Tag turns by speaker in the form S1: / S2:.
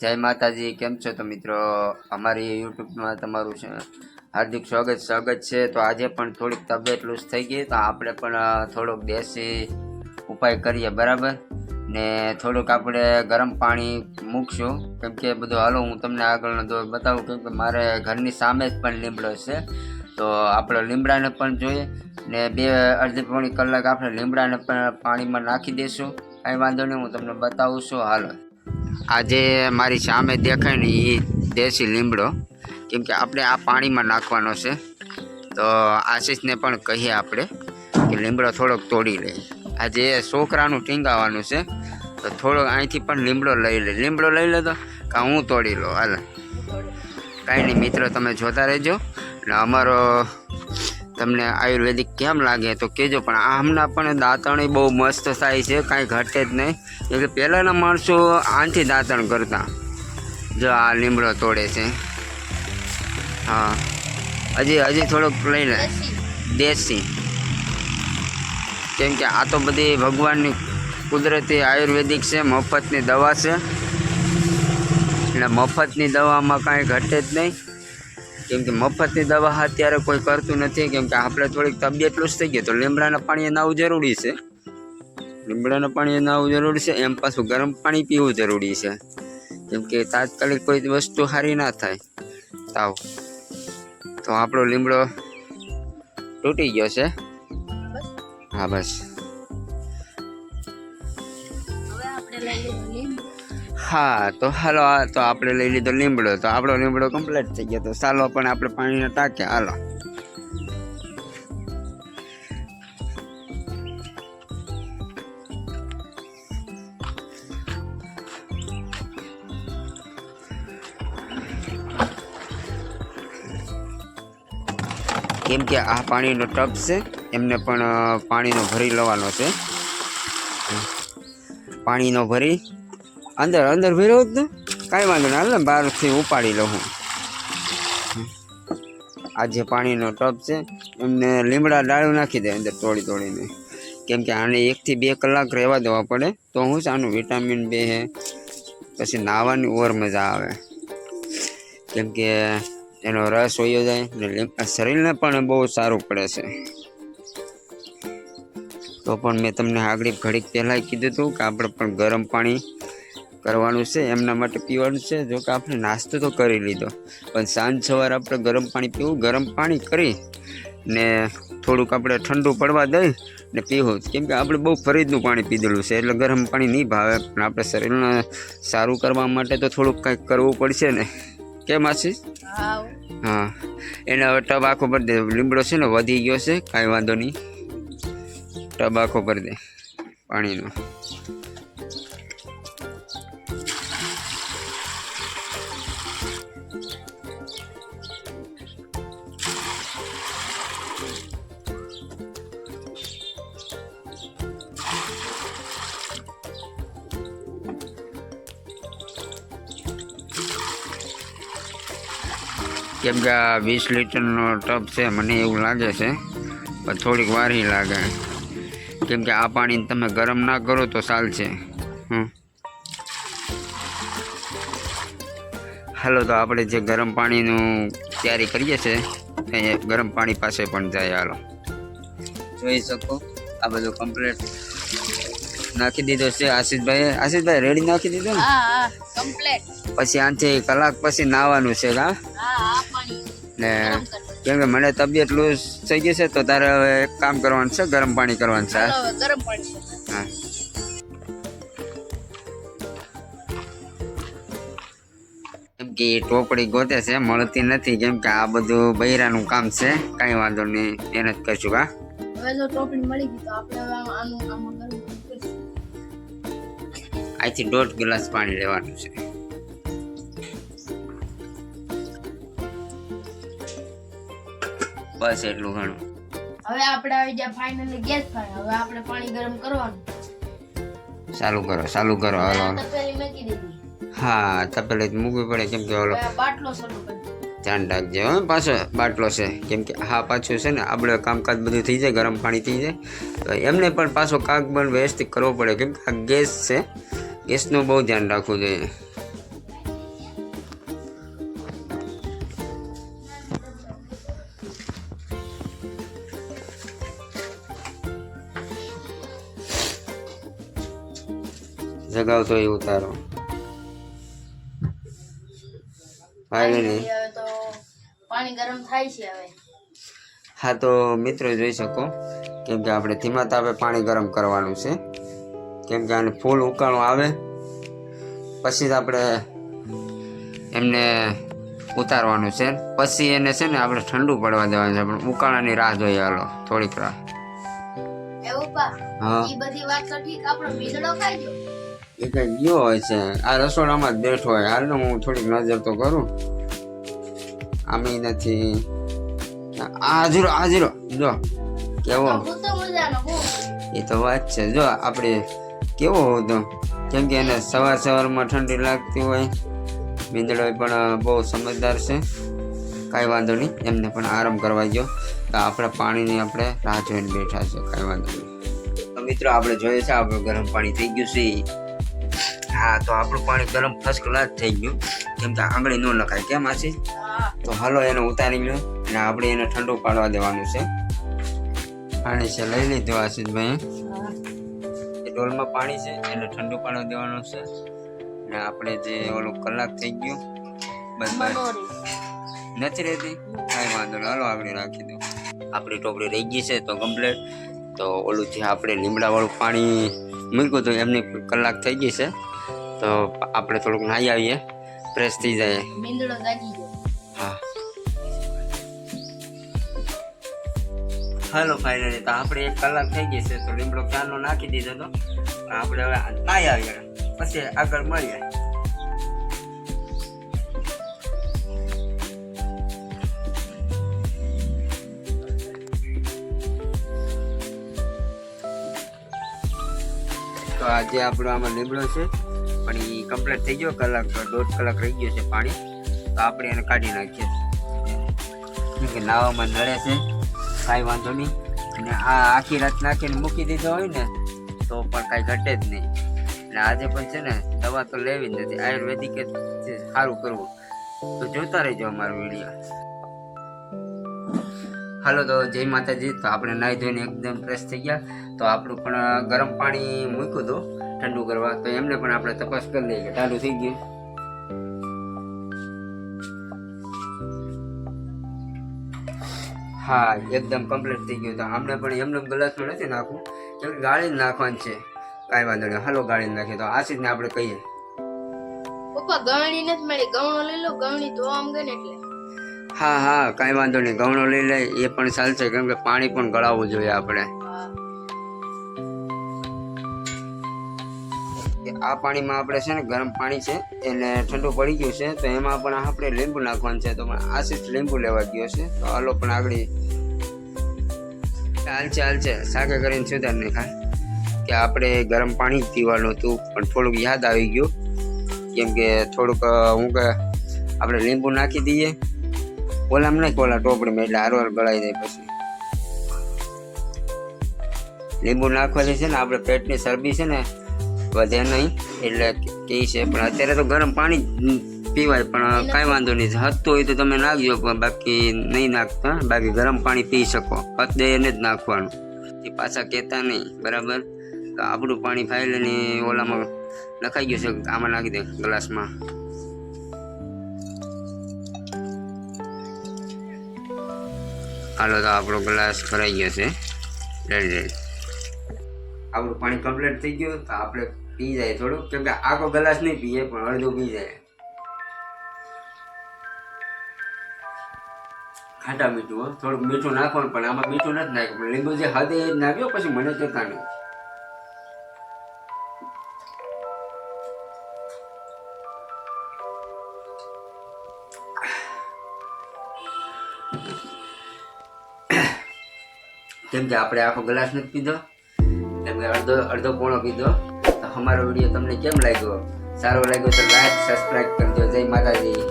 S1: જય માતાજી, કેમ છો તો મિત્રો? અમારી યુટ્યુબમાં તમારું હાર્દિક સ્વાગત સ્વાગત છે. તો આજે પણ થોડીક તબિયત લૂઝ થઈ ગઈ, તો આપણે પણ થોડોક દેશી ઉપાય કરીએ, બરાબર? ને થોડુંક આપણે ગરમ પાણી મૂકશું. કેમ કે બધું હાલો, હું તમને આગળનો દોર બતાવું કેમ કે મારે ઘરની સામે જ પણ લીમડો છે. તો આપણે લીમડાને પણ જોઈએ ને બે અડધી પોણી કલાક આપણે લીમડાને પણ પાણીમાં નાખી દઈશું કાંઈ વાંધો નહીં, હું તમને બતાવું છું. હાલો. આજે મારી સામે દેખાય ને એ દેશી લીમડો. કેમ કે આપણે આ પાણીમાં નાખવાનો છે. તો આશીષને પણ કહીએ આપણે કે લીમડો થોડોક તોડી લઈએ આજે છોકરાનું ટીંગાવાનું છે. તો થોડોક અહીંથી પણ લીમડો લઈ લે. લીમડો લઈ લે તો કાં હું તોડી લો? હાલ. કાંઈ નહીં, મિત્રો, તમે જોતા રહેજો. ને અમારો તમને આયુર્વેદિક કેમ લાગે તો કહેજો પણ આમના પણ દાંતણ બહુ મસ્ત થાય છે, કાંઈ ઘટે જ નહીં. એટલે પહેલાંના માણસો આનથી દાંતણ કરતા. જો આ લીમડો તોડે છે. હા. હજી હજી થોડોક લઈ લે દેશી. કેમ કે આ તો બધી ભગવાનની કુદરતી આયુર્વેદિક છે, મફતની દવા છે. એટલે મફતની દવામાં કાંઈ ઘટે જ નહીં. કેમ કે મફતની દવા અત્યારે કોઈ કરતું નથી, કેમ કે આપણે થોડીક તબિયત લૂઝ થઈ ગઈ, તો લીમડાના પાણીએ નાવું જરૂરી છે. લીમડાના પાણીએ નાવું જરૂરી છે, એમ પાછું ગરમ પાણી પીવું જરૂરી છે. કેમ કે તાત્કાલિક કોઈ વસ્તુ સારી ના થાય. તાવ. તો આપણો લીમડો તૂટી ગયો છે. હા, બસ. હા, તો હાલો તો આપણે લઈ લીધો લીમડો. તો આપણો લીમડો કમ્પ્લીટ થઈ ગયો. તો ચાલો પણ આપણે પાણીને ટાંક્યા હાલો. કેમ કે આ પાણીનો ટબ છે, એમને પણ પાણીનો ભરી લેવાનો છે. પાણીનો ભરી અંદર અંદર ભર્યો જ ને કાંઈ વાંધો નહીં, હાલ ને બહારથી ઉપાડી લઉં આ જે પાણીનો ટબ છે, એમને લીમડા ડાળું નાખી દે અંદર તોડી તોડીને. કેમ કે આને એકથી બે કલાક રહેવા દેવા પડે, તો હું છે આનું વિટામિન બે હે, પછી નાહવાની ઓર મજા આવે. કેમ કે એનો રસ હોયો જાય, ને શરીરને પણ બહુ સારું પડે છે. તો પણ મેં તમને આગળ ઘડીક પહેલાં કીધું હતું કે આપણે પણ ગરમ પાણી કરવાનું છે એમના માટે પીવાનું છે. જો કે આપણે નાસ્તો તો કરી લીધો. પણ સાંજ સવારે આપણે ગરમ પાણી પીવું ગરમ પાણી કરી ને થોડુંક આપણે ઠંડુ પડવા દઈ ને પીવું. કેમ કે આપણે બહુ ફરીદનું પાણી પીધેલું છે એટલે ગરમ પાણી નહીં ભાવે. પણ આપણે શરીરને સારું કરવા માટે તો થોડુંક કંઈક કરવું પડશે ને. કેમ આશીષ હા. એને હવે ટબ આખો ભરી દે. લીમડો છે ને વધી ગયો છે કાંઈ વાંધો નહીં. ટબ આખો ભરી દે પાણીનો. કેમ કે આ વીસ લીટરનો ટબ છે, મને એવું લાગે છે, પણ થોડીક વારી લાગે. કેમ કે આ પાણી તમે ગરમ ના કરો તો ચાલશે. હમ. હાલો, તો આપણે જે ગરમ પાણીનું તૈયારી કરીએ છીએ, એ ગરમ પાણી પાસે પણ જાય, હાલો. જોઈ શકો, આ બધું કમ્પ્લીટ નાખી દીધો છે આશીષભાઈ આશીષભાઈ રેડી નાખી દીધો ને?
S2: કમ્પ્લેટ
S1: પછી આનથી કલાક પછી નાવાનું છે હા? ને કેમ કે મને તબિયત લૂઝ થઈ ગઈ છે તો તારે હવે એક કામ કરવાનું છે ગરમ પાણી કરવાનું છે
S2: ગરમ પાણી
S1: હા. કેમ કે એ ટોપડી ગોતે છે મળતી નથી. કેમ કે આ બધું બૈરાનું કામ છે કાંઈ વાંધો નહીં મહેનત કરશું કા
S2: હવે જો ટોપડી મળી ગઈ તો આપણે આનું આમાં
S1: અહીંથી દોઢ ગ્લાસ પાણી લેવાનું છે. બસ એટલું ઘણું.
S2: હવે આપણે આવી ગયા ફાઇનલી ગેસ પર. હવે આપણે પાણી ગરમ કરવાનું.
S1: ચાલુ કરો ચાલુ કરો હાલો. હા તપેલી મૂકવી પડે કેમ કે ઓલો
S2: બાટલો શરૂ
S1: ધ્યાન રાખજો હો પાછો બાટલો છે. કેમ કે હા પાછું છે ને આપણે કામકાજ બધું થઈ જાય ગરમ પાણી થઈ જાય. તો એમને પણ પાછો પણ વ્યવસ્થિત કરવો પડે કેમ કે આ ગેસ છે. ગેસનું બહુ ધ્યાન રાખવું જોઈએ. જગાવતો એ ઉતારો.
S2: પાણી ગરમ
S1: હા તો મિત્રો જોઈ શકો. કેમ કે આપણે ધીમા તાપે પાણી ગરમ કરવાનું છે. કેમ કે આને ફૂલ ઉકાળો આવે. પછી જ આપણે એમને ઉતારવાનું છે. પછી એને છે ને આપણે ઠંડુ પડવા દેવાનું છે. પણ ઉકાળાની રાહ જોઈએ હાલો થોડીક રાહ. હા. એ કઈ ગયો હોય છે. આ રસોડામાં જ બેઠો હોય. હાલ હું થોડીક નજર તો કરું. આમે નથી. હાજરો હાજરો જો કેવો? એ તો વાત છે. જો આપણે કેવો હતો કેમ કે એને સવાર સવારમાં ઠંડી લાગતી હોય. મીંદડો પણ બહુ સમજદાર છે. કાંઈ વાંધો નહીં, એમને પણ આરામ કરવા ગયો તો આપણે પાણીની આપણે રાહ જોઈને બેઠા છે, કાંઈ વાંધો નહીં. તો મિત્રો, આપણે જોઈએ છે આપણું ગરમ પાણી થઈ ગયું છે. હા, તો આપણું પાણી ગરમ ફર્સ્ટ ક્લાસ થઈ ગયું. કેમ કે આંગળી ન નખાય કેમ આશી? તો હાલો, એને ઉતારી લો અને આપણે એને ઠંડુ પાડવા દેવાનું છે. પાણી છે, લઈ લીધું આશીષભાઈ ડોલમાં પાણી છે એને ઠંડુ પાણી દેવાનું છે. ને આપણે જે ઓલું કલાક થઈ ગયું, બસ બસ. નથી રહેતી? કાંઈ વાંધો નહીં, હાલો આપણે રાખી દો આપણી ટોપડી રહી ગઈ છે તો કમ્પ્લેટ તો ઓલું જે આપણે લીમડાવાળું પાણી મૂક્યું હતું, એમની કલાક થઈ ગઈ છે. તો આપણે થોડુંક નાહી આવીએ ફ્રેશ થઈ જાય. હાલો ફાઇનલી તો આપણે એક કલાક થઈ ગઈ છે, તો લીમડો ક્યાંનો નાખી દીધો તો આપણે હવે નાઈ આવીએ પછી આગળ મળીએ. તો આજે આપણો આમાં લીમડો છે, પણ એ કમ્પ્લીટ થઈ ગયો કલાક, દોઢ કલાક રહી ગયો છે પાણી. તો આપણે એને કાઢી નાખીએ. કે નાવામાં નડે છે. કાંઈ વાંધો નહીં. ને આ આખી રાત નાખીને મૂકી દીધો હોય ને, તો પણ કાંઈ ઘટે જ નહીં. અને આજે પણ છે ને, દવા તો લેવી જ નથી. આયુર્વેદિક સારું કરવું. તો જોતા રહેજો અમારો વીડિયો. હાલો, તો જય માતાજી. તો આપણે નાહી ધોઈને એકદમ ફ્રેશ થઈ ગયા. તો આપણું પણ ગરમ પાણી મૂક્યું હતું ઠંડુ કરવા. તો એમને પણ આપણે તપાસ કરી લઈએ ચાલુ થઈ ગયું. હા એકદમ કમ્પ્લીટ થઈ ગયું. તો આમને પણ એમને ગ્લાસમાં નથી નાખવું. કેમ કે ગાળી જ નાખવાનું છે. કાંઈ વાંધો નહીં. હલો ગાળી નાખીએ. તો આશીષને આપણે કહીએ.
S2: પપ્પા ગવણી નથી મળી. ગવણો લઈ લો. ગવણી તો આમ ગઈ એટલે.
S1: હા હા કાંઈ વાંધો નહીં. ગવણો લઈ લે. એ પણ ચાલશે. કેમ કે પાણી પણ ગળાવવું જોઈએ આપણે. આ પાણીમાં આપણે છે ને ગરમ પાણી છે, એને ઠંડુ પડી ગયું છે, તો એમાં પણ આપણે લીંબુ નાખવાનું છે. તો પણ આશીષ લીંબુ લેવા ગયો છે. તો હાલો પણ આગળ હાલશે હાલશે શાકે કરીને સુધાર નહીં ખાય કે આપણે ગરમ પાણી પીવાનું હતું, પણ થોડુંક યાદ આવી ગયું. કેમ કે થોડુંક, હું કે આપણે લીંબુ નાખી દઈએ. ઓલામ નહીં ઓલા ટોપડીમાં એટલે હારવાર ગળાઈ જાય પછી. લીંબુ નાખવાથી છે ને, આપણે પેટની ચરબી છે ને વધે નહીં. એટલે કે છે. પણ અત્યારે તો ગરમ પાણી પીવાય પણ કાંઈ વાંધો નહીં. હતું હોય તો તમે નાખજો પણ બાકી નહીં નાખતા. બાકી ગરમ પાણી પી શકો. હત એને જ નાખવાનું. એ પાછા કહેતા નહીં. બરાબર? તો આપણું પાણી ફાઈલ અને ઓલામાં નખાઈ ગયું છે. આમાં નાખી દે ગ્લાસમાં. હાલો તો આપણો ગ્લાસ ભરાઈ ગયો છે. રેડી રેડી આપણું પાણી કમ્પ્લીટ થઈ ગયું. તો આપણે પી જાય થોડુંક, કેમ કે આખો ગ્લાસ નહીં પીએ, પણ અડધું પી જાય. ખાટા મીઠું થોડુંક મીઠું નાખવાનું, પણ આમાં મીઠું નથી નાખ્યું. પણ લીંબુ જે હદે એ નાખ્યો, પછી મને કહેતા નહીં કેમ કે આપણે આખો ગ્લાસ નથી પીધો? કેમ કે અડધો અડધો પોણો પીધો. અમારો વીડિયો તમને કેમ લાગ્યો? સારો લાગ્યો તો લાઈક સબસ્ક્રાઈબ કરજો. જય માતાજી.